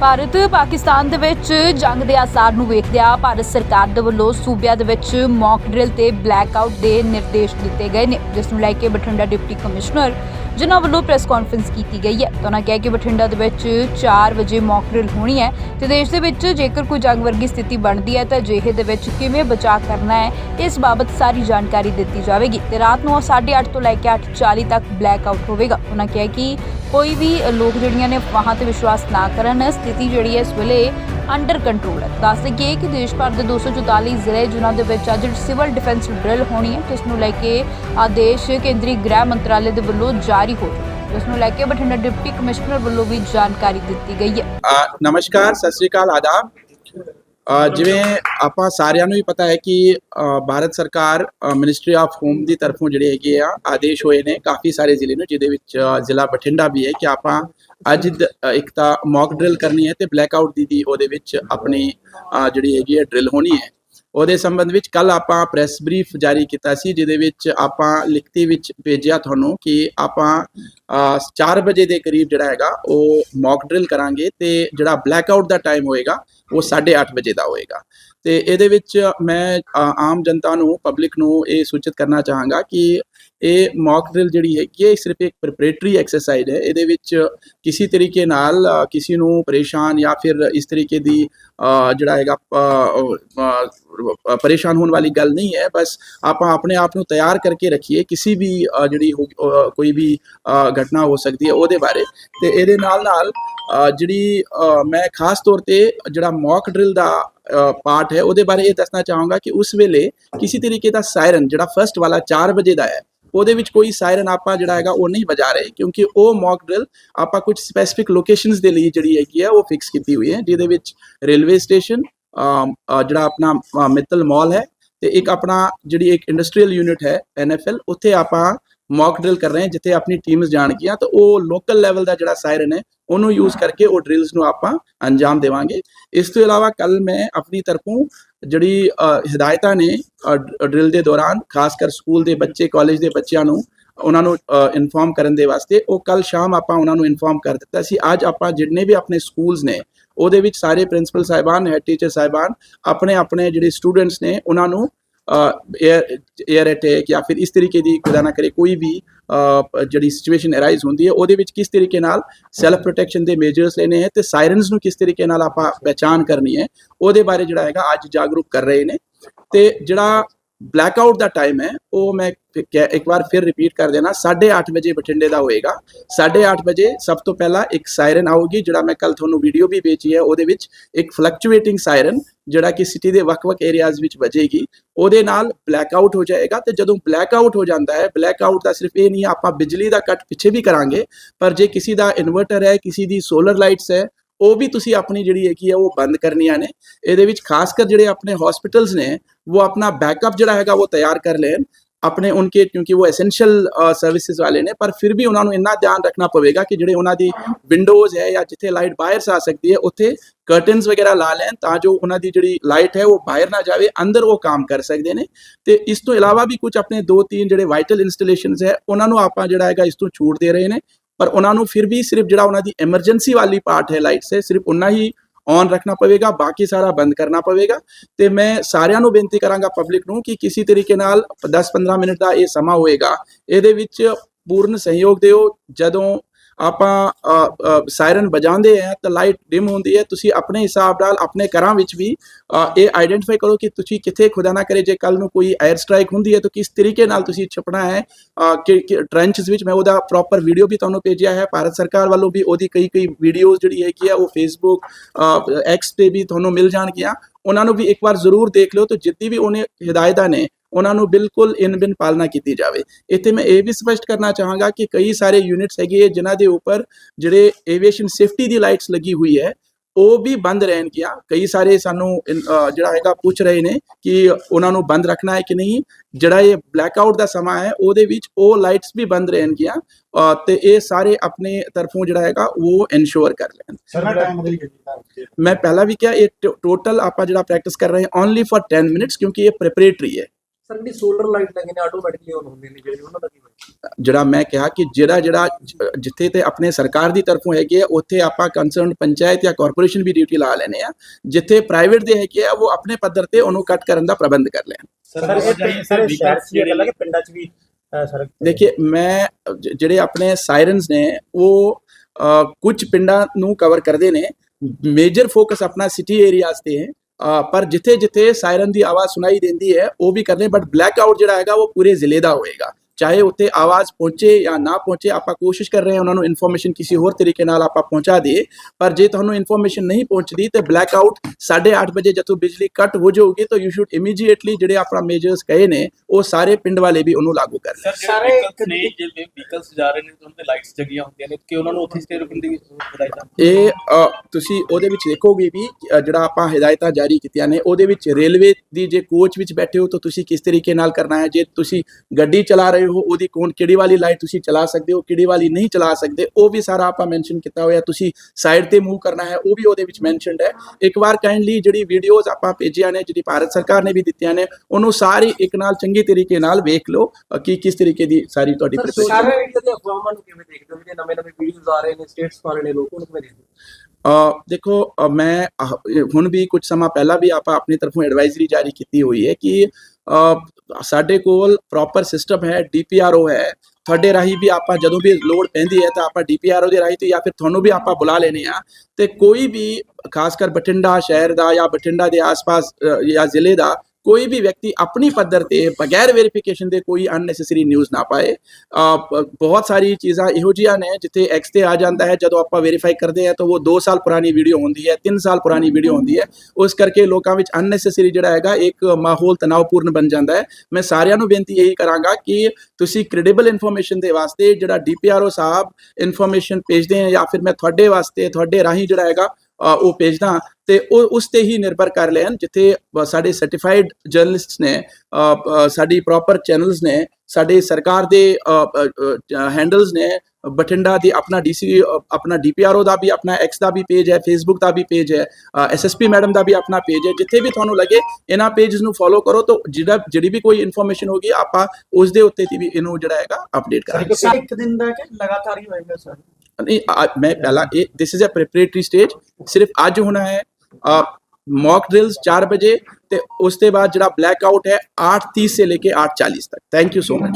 ਭਾਰਤ ਪਾਕਿਸਤਾਨ ਦੇ ਵਿੱਚ ਜੰਗ ਦੇ ਆਸਾਰ ਨੂੰ ਵੇਖਦਿਆਂ ਭਾਰਤ ਸਰਕਾਰ ਦੇ ਵੱਲੋਂ ਸੂਬਿਆਂ ਦੇ ਵਿੱਚ ਮੌਕ ਡਰਿਲ ਤੇ ਬਲੈਕਆਊਟ ਦੇ ਨਿਰਦੇਸ਼ ਦਿੱਤੇ ਗਏ ਨੇ, ਜਿਸ ਨੂੰ ਲੈ ਕੇ ਬਠਿੰਡਾ ਡਿਪਟੀ ਕਮਿਸ਼ਨਰ ਜਿਨ੍ਹਾਂ ਵੱਲੋਂ ਪ੍ਰੈਸ ਕਾਨਫਰੰਸ ਕੀਤੀ ਗਈ ਹੈ। ਤਾਂ ਉਹਨਾਂ ਕਿਹਾ ਕਿ ਬਠਿੰਡਾ ਦੇ ਵਿੱਚ 4 ਵਜੇ ਮੌਕ ਡਰਿਲ ਹੋਣੀ ਹੈ ਤੇ ਦੇਸ਼ ਦੇ ਵਿੱਚ ਜੇਕਰ ਕੋਈ ਜੰਗ ਵਰਗੀ ਸਥਿਤੀ ਬਣਦੀ ਹੈ ਤਾਂ ਅਜਿਹੇ ਦੇ ਵਿੱਚ ਕਿਵੇਂ ਬਚਾਅ ਕਰਨਾ ਹੈ, ਇਸ ਬਾਬਤ ਸਾਰੀ ਜਾਣਕਾਰੀ ਦਿੱਤੀ ਜਾਵੇਗੀ ਤੇ ਰਾਤ ਨੂੰ 8:30 ਤੋਂ ਲੈ ਕੇ 8:40 ਤੱਕ ਬਲੈਕ ਆਊਟ ਹੋਵੇਗਾ। ਉਹਨਾਂ ਕਿਹਾ ਕਿ ਕੋਈ ਵੀ ਲੋਕ ਜਿਹੜੀਆਂ ਨੇ ਵਾਹਾਂ ਤੇ ਵਿਸ਼ਵਾਸ ਨਾ ਕਰਨ, ਸਥਿਤੀ ਜਿਹੜੀ ਹੈ ਇਸ ਵੇਲੇ ਅੰਡਰ ਕੰਟਰੋਲ ਹੈ। ਦੱਸ ਦੇਈਏ ਕਿ ਦੇਸ਼ ਭਰ ਦੇ 244 ਜ਼ਿਲ੍ਹੇ ਜਿਨ੍ਹਾਂ ਦੇ ਵਿੱਚ ਅੱਜ ਸਿਵਲ ਡਿਫੈਂਸ ਡਰਿਲ ਹੋਣੀ ਹੈ, ਜਿਸ ਨੂੰ ਲੈ ਕੇ ਆਦੇਸ਼ ਕੇਂਦਰੀ ਗ੍ਰਹਿ ਮੰਤਰਾਲੇ ਦੇ ਵੱਲੋਂ ਜਾਰੀ ਹੋ ਚੁੱਕੇ ਜਿਸ ਨੂੰ ਲੈ ਕੇ ਬਠਿੰਡਾ ਡਿਪਟੀ ਕਮਿਸ਼ਨਰ ਵੱਲੋਂ ਵੀ ਜਾਣਕਾਰੀ ਦਿੱਤੀ ਗਈ ਹੈ। ਨਮਸਕਾਰ, ਸਤਿ ਸ੍ਰੀ ਅਕਾਲ, ਆਦਾਬ। ਜਿਵੇਂ ਆਪਾਂ ਸਾਰਿਆਂ ਨੂੰ ਹੀ ਪਤਾ ਹੈ ਕਿ ਭਾਰਤ ਸਰਕਾਰ ਮਿਨਿਸਟਰੀ ਆਫ ਹੋਮ ਦੀ ਤਰਫੋਂ ਜਿਹੜੇ ਹੈਗੇ ਆ, ਆਦੇਸ਼ ਹੋਏ ਨੇ ਕਾਫੀ ਸਾਰੇ ਜ਼ਿਲ੍ਹੇ ਨੂੰ, ਜਿਹਦੇ ਵਿੱਚ ਜ਼ਿਲ੍ਹਾ ਬਠਿੰਡਾ ਵੀ ਹੈ ਕਿ ਆਪਾਂ ਅੱਜ ਇੱਕ ਤਾਂ ਮੌਕ ਡਰਿਲ ਕਰਨੀ ਹੈ ਤੇ ਬਲੈਕਆਊਟ ਦੀ ਦੀ ਉਹਦੇ ਵਿੱਚ ਆਪਣੀ ਜਿਹੜੀ ਹੈਗੀ ਹੈ ਡਰਿਲ ਹੋਣੀ ਹੈ। ਉਹਦੇ ਸੰਬੰਧ ਵਿੱਚ ਕੱਲ ਆਪਾਂ ਪ੍ਰੈਸ ਬਰੀਫ ਜਾਰੀ ਕੀਤਾ ਸੀ, ਜਿਹਦੇ ਵਿੱਚ ਆਪਾਂ ਲਿਖਤੀ ਵਿੱਚ ਭੇਜਿਆ ਤੁਹਾਨੂੰ ਕਿ ਆਪਾਂ 4 ਵਜੇ ਦੇ ਕਰੀਬ ਜਿਹੜਾ ਹੈਗਾ, ਉਹ ਮੌਕ ਡਰਿਲ ਕਰਾਂਗੇ ਤੇ ਜਿਹੜਾ ਬਲੈਕ ਆਊਟ ਦਾ ਟਾਈਮ ਹੋਏਗਾ, ਉਹ 8:30 ਵਜੇ ਦਾ ਹੋਏਗਾ। ਤੇ ਇਹਦੇ ਵਿੱਚ ਮੈਂ ਆਮ ਜਨਤਾ ਨੂੰ ਪਬਲਿਕ ਨੂੰ ਇਹ ਸੂਚਿਤ ਕਰਨਾ ਚਾਹਾਂਗਾ ਕਿ ਇਹ ਮੌਕ ਡਰਿਲ ਜਿਹੜੀ ਹੈ ਇਹ ਸਿਰਫ ਇੱਕ ਪ੍ਰੀਪਰੇਟਰੀ ਐਕਸਰਸਾਈਜ਼ ਹੈ। ਇਹਦੇ ਵਿੱਚ ਕਿਸੇ ਤਰੀਕੇ ਨਾਲ ਕਿਸੇ ਨੂੰ ਪਰੇਸ਼ਾਨ ਜਾਂ ਫਿਰ ਇਸ ਤਰੀਕੇ ਦੀ ਜਿਹੜਾ ਹੈਗਾ ਪਰੇਸ਼ਾਨ ਹੋਣ ਵਾਲੀ ਗੱਲ ਨਹੀਂ ਹੈ। ਬਸ ਆਪਾਂ ਆਪਣੇ ਆਪ ਨੂੰ ਤਿਆਰ ਕਰਕੇ ਰੱਖੀਏ ਕਿਸੇ ਵੀ ਜਿਹੜੀ ਹੋ- ਅ, ਕੋਈ ਵੀ ਘਟਨਾ ਹੋ ਸਕਦੀ ਹੈ ਉਹਦੇ ਬਾਰੇ। ਤੇ ਇਹਦੇ ਨਾਲ ਨਾਲ ਜਿਹੜੀ ਮੈਂ ਖਾਸ ਤੌਰ ਤੇ ਜਿਹੜਾ ਮੌਕ ਡਰਿਲ ਦਾ ਪਾਰਟ ਹੈ ਉਹਦੇ ਬਾਰੇ ਇਹ ਦੱਸਣਾ ਚਾਹਾਂਗਾ ਕਿ ਉਸ ਵੇਲੇ ਕਿਸੇ ਤਰੀਕੇ ਦਾ ਸਾਇਰਨ ਜਿਹੜਾ ਫਰਸਟ ਵਾਲਾ 4 ਵਜੇ ਦਾ ਹੈ ਉਹਦੇ ਵਿੱਚ ਕੋਈ ਸਾਇਰਨ ਆਪਾਂ ਜਿਹੜਾ ਹੈਗਾ ਉਹ ਨਹੀਂ ਵਜਾ ਰਹੇ, ਕਿਉਂਕਿ ਉਹ ਮੌਕ ਡਰਿਲ ਆਪਾਂ ਕੁਝ ਸਪੈਸਿਫਿਕ ਲੋਕੇਸ਼ਨਸ ਦੇ ਲਈ ਜਿਹੜੀ ਹੈਗੀ ਹੈ ਉਹ ਫਿਕਸ ਕੀਤੀ ਹੋਈ ਹੈ, ਜਿਹਦੇ ਵਿੱਚ ਰੇਲਵੇ ਸਟੇਸ਼ਨ ਜਿਹੜਾ ਆਪਣਾ ਮਿੱਤਲ ਮਾਲ ਹੈ ਤੇ ਇੱਕ ਆਪਣਾ ਜਿਹੜੀ ਇੱਕ ਇੰਡਸਟਰੀਅਲ ਯੂਨਿਟ ਹੈ ਐਨਐਫਐਲ ਉੱਥੇ ਆਪਾਂ ਮੌਕ ਡਰਿਲ ਕਰ ਰਹੇ ਹਾਂ ਜਿੱਥੇ ਆਪਣੀ ਟੀਮਸ ਜਾਣਗੀਆਂ ਤਾਂ ਉਹ ਲੋਕਲ ਲੈਵਲ ਦਾ ਜਿਹੜਾ ਸਾਇਰਨ ਹੈ ਉਹਨੂੰ ਯੂਜ਼ ਕਰਕੇ ਉਹ ਡਰਿਲਸ ਨੂੰ ਆਪਾਂ ਅੰਜਾਮ ਦੇਵਾਂਗੇ। ਇਸ ਤੋਂ ਇਲਾਵਾ ਕੱਲ ਮੈਂ ਆਪਣੀ ਤਰਫੋਂ ਜਿਹੜੀ ਅ, ਹਦਾਇਤਾਂ ਨੇ ਡਰਿਲ ਦੇ ਦੌਰਾਨ ਖਾਸ ਕਰ ਸਕੂਲ ਦੇ ਬੱਚੇ ਕਾਲਜ ਦੇ ਬੱਚਿਆਂ ਨੂੰ ਉਹਨਾਂ ਨੂੰ ਇਨਫੋਰਮ ਕਰਨ ਦੇ ਵਾਸਤੇ ਉਹ ਕੱਲ ਸ਼ਾਮ ਆਪਾਂ ਉਹਨਾਂ ਨੂੰ ਇਨਫੋਰਮ ਕਰ ਦਿੱਤਾ ਸੀ। ਅੱਜ ਆਪਾਂ ਜਿੰਨੇ ਵੀ ਆਪਣੇ ਸਕੂਲਸ ਨੇ ਉਹਦੇ ਵਿੱਚ ਸਾਰੇ ਪ੍ਰਿੰਸੀਪਲ ਸਾਹਿਬਾਨ ਹੈਡ ਟੀਚਰ ਸਾਹਿਬਾਨ ਆਪਣੇ ਆਪਣੇ ਜਿਹੜੇ ਸਟੂਡੈਂਟਸ ਨੇ ਉਹਨਾਂ ਨੂੰ 에ਅਰ 에ਅਰ ਅਟੈਕ ਜਾਂ ਫਿਰ ਇਸ ਤਰੀਕੇ ਦੀ ਖੁਦਾ ਨਾ ਕਰੇ, ਕੋਈ ਵੀ ਜਿਹੜੀ ਸਿਚੁਏਸ਼ਨ ਅਰਾਈਜ਼ ਹੁੰਦੀ ਹੈ, ਉਹਦੇ ਵਿੱਚ ਕਿਸ ਤਰੀਕੇ ਨਾਲ ਸੈਲਫ ਪ੍ਰੋਟੈਕਸ਼ਨ ਦੇ ਮੇਜਰਸ ਲੈਣੇ ਹੈ ਤੇ ਸਾਇਰਨਸ ਨੂੰ ਕਿਸ ਤਰੀਕੇ ਨਾਲ ਆਪਾਂ ਪਹਿਚਾਨ ਕਰਨੀ ਹੈ, ਉਹਦੇ ਬਾਰੇ ਜਿਹੜਾ ਹੈਗਾ ਅੱਜ ਜਾਗਰੂਕ ਕਰ ਰਹੇ ਨੇ ਤੇ ਜਿਹੜਾ ਬਲੈਕਆਊਟ ਦਾ ਟਾਈਮ ਹੈ ਉਹ ਮੈਂ ਫਿਰ ਇੱਕ ਵਾਰ ਫਿਰ ਰਿਪੀਟ ਕਰ ਦੇਣਾ 8:30 ਵਜੇ ਬਠਿੰਡੇ ਦਾ ਹੋਏਗਾ। 8:30 ਵਜੇ ਸਭ ਤੋਂ ਪਹਿਲਾਂ ਇੱਕ ਸਾਇਰਨ ਆਊਗੀ ਜਿਹੜਾ ਮੈਂ ਕੱਲ ਤੁਹਾਨੂੰ ਵੀਡੀਓ ਵੀ ਭੇਜੀ ਹੈ ਉਹਦੇ ਵਿੱਚ ਇੱਕ ਫਲਕਚੁਏਟਿੰਗ ਸਾਇਰਨ ਜਿਹੜਾ ਕਿ ਸਿਟੀ ਦੇ ਵੱਖ-ਵੱਖ ਏਰੀਆਜ਼ ਵਿੱਚ ਵੱਜੇਗੀ। ਉਹਦੇ ਨਾਲ ਬਲੈਕਆਊਟ ਹੋ ਜਾਏਗਾ ਤੇ ਜਦੋਂ ਬਲੈਕਆਊਟ ਹੋ ਜਾਂਦਾ ਹੈ ਬਲੈਕਆਊਟ ਦਾ ਸਿਰਫ ਇਹ ਨਹੀਂ ਹੈ, ਆਪਾਂ ਬਿਜਲੀ ਦਾ ਕੱਟ ਪਿੱਛੇ ਵੀ ਕਰਾਂਗੇ ਪਰ ਜੇ ਕਿਸੇ ਦਾ ਇਨਵਰਟਰ ਹੈ ਕਿਸੇ ਦੀ ਸੋਲਰ ਲਾਈਟਸ ਹੈ ਉਹ ਵੀ ਤੁਸੀਂ ਆਪਣੀ ਜਿਹੜੀ ਹੈਗੀ ਹੈ ਉਹ ਬੰਦ ਕਰਨੀਆਂ ਨੇ। ਇਹਦੇ ਵਿੱਚ ਖਾਸ ਕਰ ਜਿਹੜੇ ਆਪਣੇ ਹਸਪੀਟਲਸ ਨੇ, ਉਹ ਆਪਣਾ ਬੈਕਅਪ ਜਿਹੜਾ ਹੈਗਾ, ਉਹ ਤਿਆਰ ਕਰ ਲੈਣ। ਆਪਣੇ ਉਨਕੇ, ਕਿਉਂਕਿ ਉਹ ਐਸੈਂਸ਼ੀਅਲ ਸਰਵਿਸਿਜ਼ ਵਾਲੇ ਨੇ, ਪਰ ਫਿਰ ਵੀ ਉਹਨਾਂ ਨੂੰ ਇੰਨਾ ਧਿਆਨ ਰੱਖਣਾ ਪਵੇਗਾ ਕਿ ਜਿਹੜੇ ਉਹਨਾਂ ਦੀ ਵਿੰਡੋਜ਼ ਹੈ ਜਾਂ ਜਿੱਥੇ ਲਾਈਟ ਬਾਹਰ ਆ ਸਕਦੀ ਹੈ, ਉੱਥੇ ਕਰਟਨਸ ਵਗੈਰਾ ਲਾ ਲੈਣ ਤਾਂ ਜੋ ਉਹਨਾਂ ਦੀ ਜਿਹੜੀ ਲਾਈਟ ਹੈ, ਉਹ ਬਾਹਰ ਨਾ ਜਾਵੇ, ਅੰਦਰ ਉਹ ਕੰਮ ਕਰ ਸਕਦੇ ਨੇ। ਤੇ ਇਸ ਤੋਂ ਇਲਾਵਾ ਵੀ ਕੁਝ ਆਪਣੇ ਦੋ ਤਿੰਨ ਜਿਹੜੇ ਵਾਈਟਲ ਇੰਸਟਾਲੇਸ਼ਨਸ ਹੈ, ਉਹਨਾਂ ਨੂੰ ਆਪਾਂ ਜਿਹੜਾ ਹੈਗਾ, ਇਸ ਤੋਂ ਛੂਟ ਦੇ ਰਹੇ ਨੇ। ਪਰ ਉਹਨਾਂ ਨੂੰ ਫਿਰ ਵੀ ਸਿਰਫ ਜਿਹੜਾ ਉਹਨਾਂ ਦੀ ਐਮਰਜੈਂਸੀ ਵਾਲੀ ਪਾਰਟ ਹੈ ਲਾਈਟਸ ਹੈ ਸਿਰਫ ਉਹਨਾਂ ਹੀ ਔਨ ਰੱਖਣਾ ਪਵੇਗਾ, ਬਾਕੀ ਸਾਰਾ ਬੰਦ ਕਰਨਾ ਪਵੇਗਾ। ਤੇ ਮੈਂ ਸਾਰਿਆਂ ਨੂੰ ਬੇਨਤੀ ਕਰਾਂਗਾ ਪਬਲਿਕ ਨੂੰ ਕਿ ਕਿਸੇ ਤਰੀਕੇ ਨਾਲ 10-15 ਮਿੰਟ ਦਾ ਇਹ ਸਮਾਂ ਹੋਏਗਾ। ਇਹਦੇ ਵਿੱਚ ਪੂਰਨ ਸਹਿਯੋਗ ਦਿਓ। ਜਦੋਂ ਆਪਾਂ ਸਾਇਰਨ ਵਜਾਉਂਦੇ ਆ ਤਾਂ ਲਾਈਟ ਡਿਮ ਹੁੰਦੀ ਹੈ। ਤੁਸੀਂ ਆਪਣੇ ਹਿਸਾਬ ਨਾਲ ਆਪਣੇ ਘਰਾਂ ਵਿੱਚ ਵੀ ਇਹ ਆਈਡੈਂਟੀਫਾਈ ਕਰੋ ਕਿ ਤੁਸੀਂ ਕਿੱਥੇ ਖੁਦਾ ਨਾ ਕਰੇ, ਜੇ ਕੱਲ ਨੂੰ ਕੋਈ 에ਅਰ ਸਟ੍ਰਾਈਕ ਹੁੰਦੀ ਹੈ ਤਾਂ ਕਿਸ ਤਰੀਕੇ ਨਾਲ ਤੁਸੀਂ ਛਪਣਾ ਹੈ। ਕਿ ਟ੍ਰੈਂਚਸ ਵਿੱਚ ਮੈਂ ਉਹਦਾ ਪ੍ਰੋਪਰ ਵੀਡੀਓ ਵੀ ਤੁਹਾਨੂੰ ਭੇਜਿਆ ਹੈ। ਭਾਰਤ ਸਰਕਾਰ ਵੱਲੋਂ ਵੀ ਉਹਦੀ ਕਈ ਕਈ ਵੀਡੀਓਜ਼ ਜਿਹੜੀ ਹੈਗੀ ਆ, ਉਹ ਫੇਸਬੁੱਕ ਐਕਸ ਤੇ ਵੀ ਤੁਹਾਨੂੰ ਮਿਲ ਜਾਣਗੀਆਂ। ਉਹਨਾਂ ਨੂੰ ਵੀ ਇੱਕ ਵਾਰ ਜ਼ਰੂਰ ਦੇਖ ਲਿਓ ਤਾਂ ਜਿੱਤੀ ਵੀ ਉਹਨੇ ਹਦਾਇਤਾਂ ਨੇ। ਉਹਨਾਂ ਨੂੰ ਬਿਲਕੁਲ ਇਨ ਬਿਨ ਪਾਲਣਾ ਕੀਤੀ ਜਾਵੇ। ਇੱਥੇ ਮੈਂ ਇਹ ਵੀ ਸਪਸ਼ਟ ਕਰਨਾ ਚਾਹਾਂਗਾ ਕਿ ਕਈ ਸਾਰੇ ਯੂਨਿਟਸ ਹੈਗੇ ਜਿਨ੍ਹਾਂ ਦੇ ਉੱਪਰ ਜਿਹੜੇ ਏਵੀਏਸ਼ਨ ਸੇਫਟੀ ਦੀ ਲਾਈਟਸ ਲੱਗੀ ਹੋਈ ਹੈ ਉਹ ਵੀ ਬੰਦ ਰਹਿਣਗੀਆਂ ਕਈ ਸਾਰੇ ਸਾਨੂੰ ਜਿਹੜਾ ਹੈਗਾ ਪੁੱਛ ਰਹੇ ਨੇ ਕਿ ਉਹਨਾਂ ਨੂੰ ਬੰਦ ਰੱਖਣਾ ਹੈ ਕਿ ਨਹੀਂ। ਜਿਹੜਾ ਇਹ ਬਲੈਕਆਊਟ ਦਾ ਸਮਾਂ ਹੈ ਉਹਦੇ ਵਿੱਚ ਉਹ ਲਾਈਟਸ ਵੀ ਬੰਦ ਰਹਿਣਗੀਆਂ ਅ, ਤੇ ਇਹ ਸਾਰੇ ਆਪਣੇ ਤਰਫੋਂ ਜਿਹੜਾ ਹੈਗਾ ਉਹ ਇਨਸ਼ੋਰ ਕਰ ਲੈਣ। ਸਰ ਟਾਈਮ ਬਦਲ ਗਿਆ। ਮੈਂ ਪਹਿਲਾਂ ਵੀ ਕਿਹਾ ਇਹ ਟੋਟਲ ਆਪਾਂ ਜਿਹੜਾ ਪ੍ਰੈਕਟਿਸ ਕਰ ਰਹੇ ਹਾਂ ਓਨਲੀ ਫॉर 10 ਮਿੰਟਸ ਕਿਉਂਕਿ ਇਹ ਪ੍ਰੀਪਰੇਟਰੀ ਹੈ। ਸਰ ਜਿਹੜੀ ਸੋਲਰ ਲਾਈਟ ਲੱਗੇ ਨੇ ਆਟੋਮੈਟਿਕਲੀ ਆਨ ਹੁੰਦੇ ਨੇ ਜਿਹੜੇ ਉਹਨਾਂ ਦਾ ਕੀ ਹੋਇਆ? ਜਿਹੜਾ ਮੈਂ ਕਿਹਾ ਕਿ ਜਿਹੜਾ ਜਿਹੜਾ ਜਿੱਥੇ ਤੇ ਆਪਣੇ ਸਰਕਾਰ ਦੀ ਤਰਫੋਂ ਹੈਗੇ ਆ ਉੱਥੇ ਆਪਾਂ ਕੰਸਰਨ ਪੰਚਾਇਤ ਜਾਂ ਕਾਰਪੋਰੇਸ਼ਨ ਵੀ ਡਿਊਟੀ ਲਾ ਲੈਣੇ ਆ। ਜਿੱਥੇ ਪ੍ਰਾਈਵੇਟ ਦੇ ਹੈਗੇ ਆ ਉਹ ਆਪਣੇ ਪੱਧਰ ਤੇ ਉਹਨੂੰ ਕੱਟ ਕਰਨ ਦਾ ਪ੍ਰਬੰਧ ਕਰ ਲੈਣ। ਸਰ ਇਹ ਸਰ ਇਹ ਸ਼ਹਿਰ ਚ ਜਿਹੜਾ ਕਿ ਪਿੰਡਾਂ ਚ ਵੀ ਸਰ? ਦੇਖਿਏ ਮੈਂ ਜਿਹੜੇ ਆਪਣੇ ਸਾਇਰਨਸ ਨੇ ਉਹ ਕੁਝ ਪਿੰਡਾਂ ਨੂੰ ਕਵਰ ਕਰਦੇ ਨੇ। ਮੇਜਰ ਫੋਕਸ ਆਪਣਾ ਸਿਟੀ ਏਰੀਆਜ਼ ਤੇ ਹੈ। ਪਰ ਜਿੱਥੇ ਜਿੱਥੇ ਸਾਇਰਨ ਦੀ ਆਵਾਜ਼ ਸੁਣਾਈ ਦਿੰਦੀ ਹੈ ਉਹ ਵੀ ਕਰਦੇ ਬਟ ਬਲੈਕ ਆਊਟ ਜਿਹੜਾ ਹੈਗਾ ਉਹ ਪੂਰੇ ਜ਼ਿਲ੍ਹੇ ਦਾ ਹੋਏਗਾ। ਚਾਹੇ ਉੱਥੇ ਆਵਾਜ਼ ਪਹੁੰਚੇ ਜਾਂ ਨਾ ਪਹੁੰਚੇ ਆਪਾਂ ਕੋਸ਼ਿਸ਼ ਕਰ ਰਹੇ ਹਾਂ ਉਹਨਾਂ ਨੂੰ ਇਨਫੋਰਮੇਸ਼ਨ ਕਿਸੇ ਹੋਰ ਤਰੀਕੇ ਨਾਲ ਆਪਾਂ ਪਹੁੰਚਾ ਦਈਏ। ਪਰ ਜੇ ਤੁਹਾਨੂੰ ਇਨਫੋਰਮੇਸ਼ਨ ਨਹੀਂ ਪਹੁੰਚਦੀ ਤੇ ਬਲੈਕ ਆਊਟ 8:30 ਵਜੇ ਜਦੋਂ ਬਿਜਲੀ ਕੱਟ ਹੋ ਜਾਊਗੀ ਤਾਂ ਯੂ ਸ਼ੁਡ ਇਮੀਡੀਏਟਲੀ ਜਿਹੜੇ ਆਪਣਾ ਮੇਜਰਸ ਕਹੇ ਨੇ ਉਹ ਸਾਰੇ ਪਿੰਡ ਵਾਲੇ ਵੀ ਉਹਨੂੰ ਲਾਗੂ ਕਰ ਲੈਣ। ਸਰ ਨੇ ਜਿਹੜੇ ਵਹੀਕਲਸ ਜਾ ਰਹੇ ਨੇ ਉਹਨਾਂ ਤੇ ਲਾਈਟਸ ਜਗੀਆਂ ਹੁੰਦੀਆਂ ਨੇ ਕਿ ਉਹਨਾਂ ਨੂੰ ਉੱਥੇ ਸਟੇ ਰੁਕਣ ਦੀ ਇਹ ਤੁਸੀਂ ਉਹਦੇ ਵਿੱਚ ਦੇਖੋਗੇ ਵੀ ਜਿਹੜਾ ਆਪਾਂ ਹਦਾਇਤਾਂ ਜਾਰੀ ਕੀਤੀਆਂ ਨੇ ਉਹਦੇ ਵਿੱਚ ਰੇਲਵੇ ਦੀ ਜੇ ਕੋਚ ਵਿੱਚ ਬੈਠੇ ਹੋ ਤਾਂ ਤੁਸੀਂ ਕਿਸ ਤਰੀਕੇ ਨਾਲ ਕਰਨਾ ਹੈ? ਜੇ ਤੁਸੀਂ ਗੱਡੀ ਚਲਾ ਰਹੇ ਹੋ ਉਹਦੀ ਕੌਣ ਕਿਹੜੀ ਵਾਲੀ ਲਾਈਟ ਤੁਸੀਂ ਚਲਾ ਸਕਦੇ ਹੋ ਕਿਹੜੀ ਵਾਲੀ ਨਹੀਂ ਚਲਾ ਸਕਦੇ ਉਹ ਵੀ ਸਾਰਾ ਆਪਾਂ ਮੈਂਸ਼ਨ ਕੀਤਾ ਹੋਇਆ ਤੁਸੀਂ ਸਾਈਡ ਤੇ ਮੂਵ ਕਰਨਾ ਹੈ ਉਹ ਵੀ ਉਹਦੇ ਵਿੱਚ ਮੈਂਸ਼ਨਡ ਹੈ। ਇੱਕ ਵਾਰ ਕਾਈਂਡਲੀ ਜਿਹੜੀ ਵੀਡੀਓਜ਼ ਆਪਾਂ ਭੇਜੀਆਂ ਨੇ ਜਿਹੜੀ ਭਾਰਤ ਸਰਕਾਰ ਨੇ ਵੀ ਦਿੱਤੀਆਂ ਨੇ ਉਹਨੂੰ ਸਾਰੀ ਇੱਕ ਨਾਲ ਚੰਗੀ ਤਰੀਕੇ ਨਾਲ ਵੇਖ ਲਓ ਕਿ ਕਿਸ ਤਰੀਕੇ ਦੀ ਸਾਰੀ ਤੁਹਾਡੀ ਸਰ preparation ਸੋਸ਼ਲ ਮੀਡੀਆ ਤੇ ਅਫਵਾਹਾਂ ਨੂੰ ਕਿਵੇਂ ਦੇਖਦੇ ਹੋ? ਜਿਹੜੇ ਨਵੇਂ ਨਵੇਂ ਵੀਡੀਓਜ਼ ਆ ਰਹੇ ਨੇ ਸਟੇਟਸ ਰਹੇ ਨੇ ਲੋਕ ਉਹਨੂੰ ਕਿਵੇਂ ਦੇਖਦੇ ਹੋ? ਦੇਖੋ ਮੈਂ ਹੁਣ ਵੀ ਕੁਝ ਸਮਾਂ ਪਹਿਲਾਂ ਵੀ ਆਪਾਂ ਆਪਣੀ ਤਰਫੋਂ ਐਡਵਾਈਜ਼ਰੀ ਜਾਰੀ ਕੀਤੀ ਹੋਈ ਹੈ ਕਿ ਸਾਡੇ ਕੋਲ ਪ੍ਰੋਪਰ ਸਿਸਟਮ ਹੈ ਡੀਪੀਆਰਓ ਹੈ। ਤੁਹਾਡੇ ਰਾਹੀਂ ਵੀ ਆਪਾਂ ਜਦੋਂ ਵੀ ਲੋਡ ਪੈਂਦੀ ਹੈ ਤਾਂ ਆਪਾਂ ਡੀਪੀਆਰਓ ਦੇ ਰਾਹੀਂ ਤੇ ਜਾਂ ਫਿਰ ਤੁਹਾਨੂੰ ਵੀ ਆਪਾਂ ਬੁਲਾ ਲੈਨੇ ਆ ਤੇ ਕੋਈ ਵੀ, ਖਾਸ ਕਰ ਬਠਿੰਡਾ ਸ਼ਹਿਰ ਦਾ ਜਾਂ ਬਠਿੰਡਾ ਦੇ ਆਸ-ਪਾਸ ਜਾਂ ਜ਼ਿਲ੍ਹੇ ਦਾ ਕੋਈ ਵੀ ਵਿਅਕਤੀ ਆਪਣੀ ਪੱਧਰ ਤੇ ਬਗੈਰ ਵੈਰੀਫਿਕੇਸ਼ਨ ਦੇ ਕੋਈ ਅਨਨੈਸੈਸਰੀ ਨਿਊਜ਼ ਨਾ ਪਾਏ ਬਹੁਤ ਸਾਰੀ ਚੀਜ਼ਾਂ ਇਹੋ ਜਿਹੀਆਂ ਨੇ ਜਿੱਥੇ ਐਕਸ ਤੇ ਆ ਜਾਂਦਾ ਹੈ, ਜਦੋਂ ਆਪਾਂ ਵੈਰੀਫਾਈ ਕਰਦੇ ਹਾਂ ਤਾਂ ਉਹ 2 ਸਾਲ ਪੁਰਾਣੀ ਵੀਡੀਓ ਹੁੰਦੀ ਹੈ 3 ਸਾਲ ਪੁਰਾਣੀ ਵੀਡੀਓ ਹੁੰਦੀ ਹੈ। ਉਸ ਕਰਕੇ ਲੋਕਾਂ ਵਿੱਚ ਅਨਨੈਸੈਸਰੀ ਜਿਹੜਾ ਹੈਗਾ ਇੱਕ ਮਾਹੌਲ ਤਣਾਅਪੂਰਨ ਬਣ ਜਾਂਦਾ ਹੈ। ਮੈਂ ਸਾਰਿਆਂ ਨੂੰ ਬੇਨਤੀ ਇਹੀ ਕਰਾਂਗਾ ਕਿ ਤੁਸੀਂ ਕ੍ਰੈਡੀਬਲ ਇਨਫੋਰਮੇਸ਼ਨ ਦੇ ਵਾਸਤੇ ਜਿਹੜਾ ਡੀਪੀਆਰਓ ਸਾਹਿਬ ਇਨਫੋਰਮੇਸ਼ਨ ਭੇਜਦੇ ਹੈ ਜਾਂ ਫਿਰ ਮੈਂ ਤੁਹਾਡੇ ਵਾਸਤੇ, ਤੁਹਾਡੇ ਰਾਹੀਂ ਜਿਹੜਾ ਹੈਗਾ ਉਹ ਭੇਜਦਾ ਤੇ ਉਹ ਉਸ ਤੇ ਹੀ ਨਿਰਭਰ ਕਰ ਲੈਣ ਜਿੱਥੇ ਸਾਡੇ ਸਰਟੀਫਾਈਡ ਜਰਨਲਿਸਟਸ ਨੇ ਸਾਡੀ ਪ੍ਰੋਪਰ ਚੈਨਲਸ ਨੇ ਸਾਡੇ ਸਰਕਾਰ ਦੇ ਹੈਂਡਲਸ ਨੇ ਬਠਿੰਡਾ ਦੀ ਆਪਣਾ ਡੀਸੀ ਆਪਣਾ ਡੀਪੀਆਰਓ ਦਾ ਵੀ ਆਪਣਾ ਐਕਸ ਦਾ ਵੀ ਪੇਜ ਹੈ ਫੇਸਬੁੱਕ ਦਾ ਵੀ ਪੇਜ ਹੈ ਐਸਐਸਪੀ ਮੈਡਮ ਦਾ ਵੀ ਆਪਣਾ ਪੇਜ ਹੈ ਜਿੱਥੇ ਵੀ ਤੁਹਾਨੂੰ ਲੱਗੇ ਇਹਨਾਂ ਪੇਜਸ ਨੂੰ ਫੋਲੋ ਕਰੋ ਤਾਂ ਜਿਹੜਾ ਜਿਹੜੀ ਵੀ ਕੋਈ ਇਨਫੋਰਮੇਸ਼ਨ ਹੋਗੀ ਆਪਾਂ ਉਸ ਦੇ ਉੱਤੇ ਵੀ ਇਹਨੂੰ ਜਿਹੜਾ ਹੈਗਾ ਅਪਡੇਟ ਕਰਾਂਗੇ। ਇੱਕ ਦਿਨ ਦਾ ਕਿ ਲਗਾਤਾਰ ਹੀ ਹੋਏਗਾ ਸਰ ਨਹੀਂ ਆ- ਮੈਂ ਪਹਿਲਾਂ ਇਹ this is a preparatory stage ਸਿਰਫ ਅੱਜ ਹੋਣਾ ਹੈ ਮੌਕ ਡ੍ਰਿਲਸ 4 ਵਜੇ ਤੇ ਉਸ ਤੋਂ ਬਾਅਦ ਜਿਹੜਾ ਬਲੈਕ ਆਊਟ ਹੈ 8:30 से लेके 8:40 तक थैंक यू सो मच